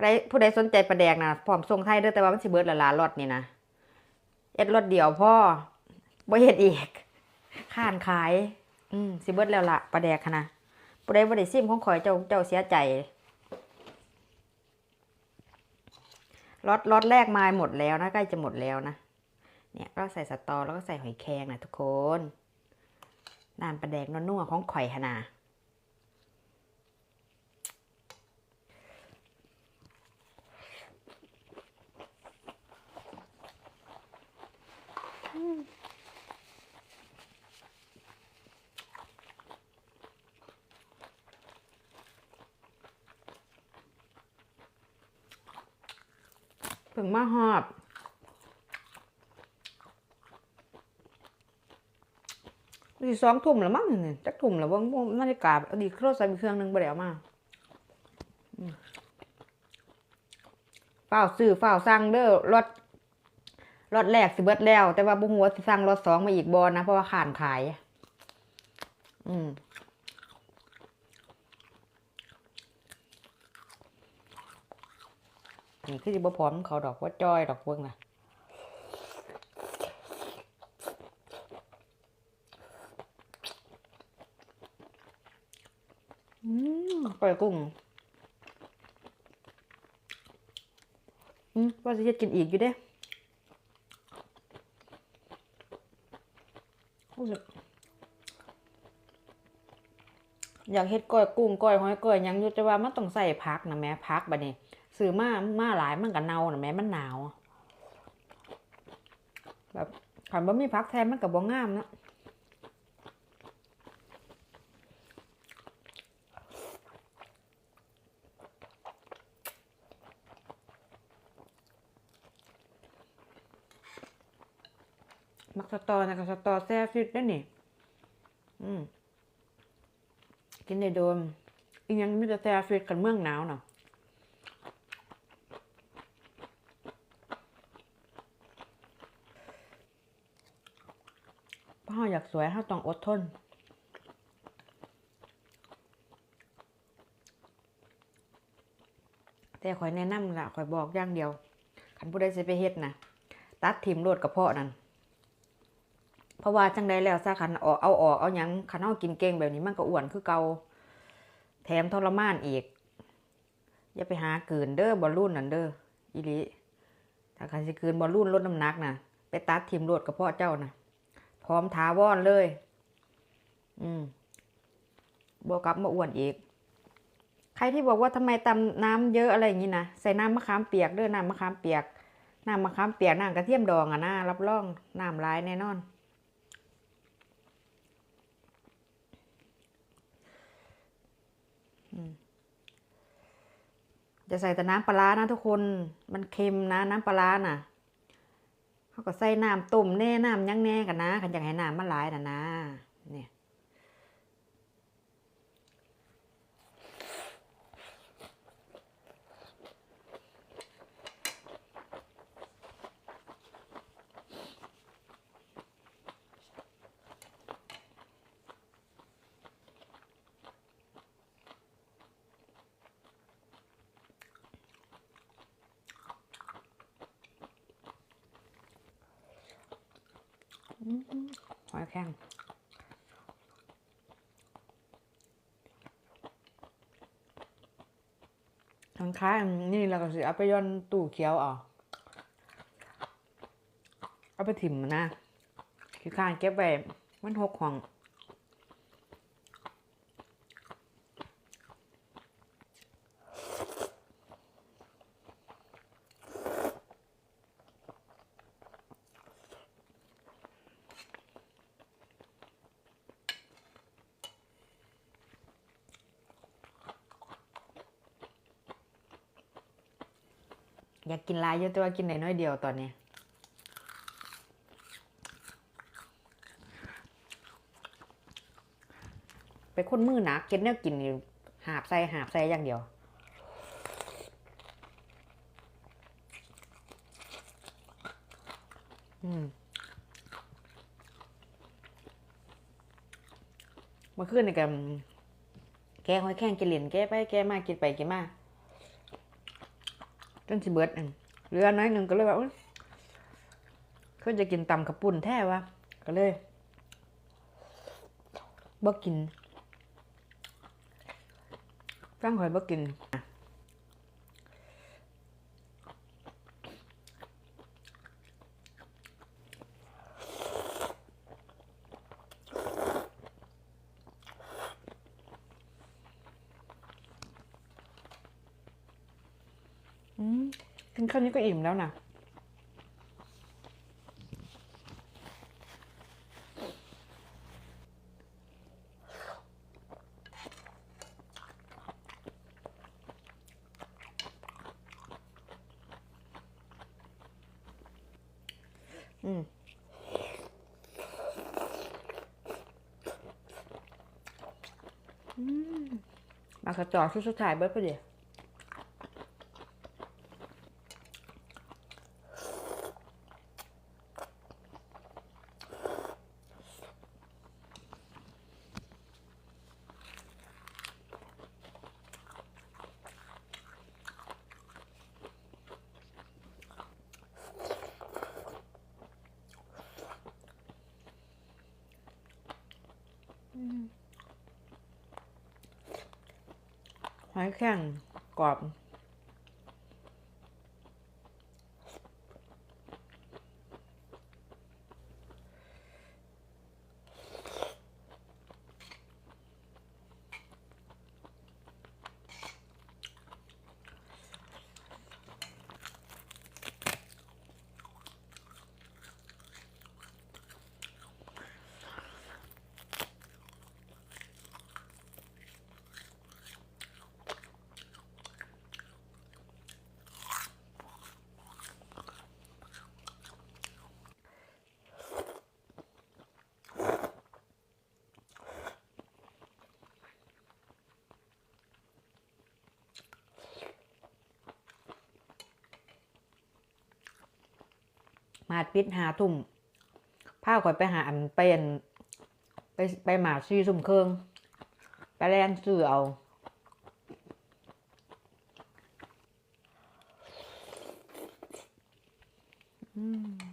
ผู้ใดผู้ใดสนใจปลาแดกนะพร้อมส่งไทยเด้อแต่ว่ามันสิเบิดละลารถนี่นะเอ็ดรถเดียวพ่อบ่เฮ็ดอีกข้านขาย อืมสิเบิดแล้วละปลาแดกนะผู้ใดบ่ได้ซิมของข่อยเจ้าเจ้าเสียใจรถรถแรกมาหมดแล้วนะใกล้จะหมดแล้วนะเนี่ยก็ใส่สตอแล้วก็ใส่หอยแครงนะทุกคนน้ำปลาแดกนัวๆของข่อยหนนา เพิ่งมาหอบนี่สองทุ่มแล้วมั้งนี่จักทุ่มแล้วว่านาฬิกาอดีตโทรศัพท์อีกเครื่องหนึงบ่ได้เอามาอืมฝ้าวซื้อฝ้าวสั่งเด้อรถรถแรกสิเบิดแล้ว แต่ว่าบ่ฮู้ว่าสิสั่งรถสองมาอีกบ่นะ เพราะว่าขานขาย อืม คือสิบ่พร้อมเขาดอกว่าจอยดอกเบิ่งน่ะอืมปล่อยกุ้งอืมว่าสิเฮ็ดกินอีกอยู่เด้รู้สึก อยากเฮ็ดก้อยกุ้งก้อยหอยก้อยยังอยู่แต่ว่ามันต้องใส่ผักนะแม่ผักบัดนี้ซื้อมามาหลายมันก็เน่านะแม่มันหนาวแบบขันบ่มีพักแทนมันก็บ่งามนะมักสตอนะกับสตอแซ่ฟิตได้อนี่ อืม กินได้โดนอีกอยังมีแต่แซ่ฟิตกันเมืองหนาวเนาะถ้าอยากสวยเราต้องอดทนแต่ข่อยแนะนำล่ะข่อยบอกอย่างเดียวคันผู้ใดสิไปเฮ็ดนะตัดทิมโลดกระเพาะนั่น เพราะว่าจังใดแล้วซะคันออกเอาออกเอาหยังคันเอากินเก่งแบบนี้มันก็อ้วนคือเกาแถมทรมานอีก อย่าไปหาเกินเด้อบอลลูนนั่นเด้ออีลีถ้าคันสิเกินบอลลูนลดน้ำหนักนะไปตัดทิมโลดกระเพาะเจ้านะพร้อมท้าวอนเลย อืมบวกกับมาอ้วนอีก ใครที่บอกว่าทำไมตำน้ำเยอะอะไรอย่างนี้นะใส่น้ำมะขามเปียกด้วยน้ำมะขามเปียกน้ำมะขามเปียกน้ำกระเทียมดองอะนะรับรองน้ำร้ายแน่นอน จะใส่แต่น้ำปลานะทุกคนมันเค็มนะน้ำปลาน่ะเขาก็ใส่น้ำต้มแน่น้ำยังแน่กันนะขันอยากให้น้ำมันหลายนะนะเนี่ย หอยแข็งทางค้างนี่เราก็สิเอาไปย่อนตู้เขียวออะเอาไปถิ่มนะคือข้างเก็บไว้มันหกของ อยากกินหลายเยอะแต่ว่ากินได้น้อยเดียวตอนนี้ไปนคนมือหนักกินเนี่ยกินนี่หาบใส่หาบใส่อย่างเดียวมเมื่อคืนกันแกหอยแข้งกินเหรียญแกไปแกมากินไปกินมา จนสิเบิดเหลือน้อยหนึ่งก็เลยว่าเขาจะกินตำกับปุ่นแท้วะก็เลยบ่กินตั้งหอยบ่กิน อืม กินข้านี้ก็อิ่มแล้วนะอืมอืมมากระจอกชุดสุดท้ายเบิร์ดพอดี หอยแข็งกรอบ มาดปิดหาทุ่มพาข่อยไปหาอันเป็นไปไปหมาซีสุ่มเครื่อง ไปแลนซื้อเอาอืม